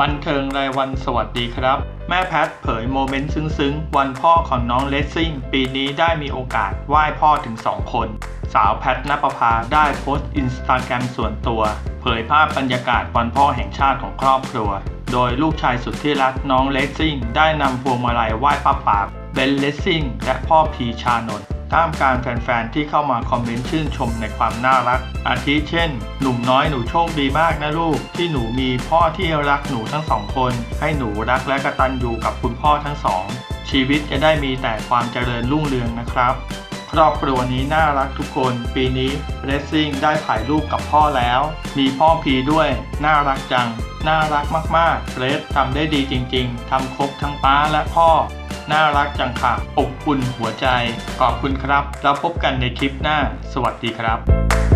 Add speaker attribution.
Speaker 1: วันเถิงรายวันสวัสดีครับ แม่แพทเผยโมเมนต์ซึ้งๆ วันพ่อของน้องเลสซิ่ง ปีนี้ได้มีโอกาสไหว้พ่อถึง 2 คน สาวแพทนปภาได้โพสต์อินสตาแกรมส่วนตัว เผยภาพบรรยากาศวันพ่อแห่งชาติของครอบครัว โดยลูกชายสุดที่รักน้องเลสซิ่ง ได้นำพวงมาลัยไหว้ป้าป๋าเบนเลสซิ่ง และพ่อพีชานนท์ ท่ามกลางแฟนๆที่เข้ามาคอมเมนต์ชื่นชมในความน่ารัก อาทิเช่น หนุ่มน้อยหนูโชคดีมากนะลูก ที่หนูมีพ่อที่รักหนูทั้งสองคน ให้หนูรักและกตัญญูกับคุณพ่อทั้งสอง ชีวิตจะได้มีแต่ความเจริญรุ่งเรืองนะครับ ครอบครัวนี้น่ารักทุกคน ปีนี้เรซซิ่งได้ถ่ายรูปกับพ่อแล้ว มีพ่อพีด้วย น่ารักจัง น่ารักมากๆเรสทำได้ดีจริง ๆทำครบทั้งป้าและพ่อ น่ารักจังค่ะอบอุ่นหัวใจ ขอบคุณครับ แล้วพบกันในคลิปหน้า สวัสดีครับ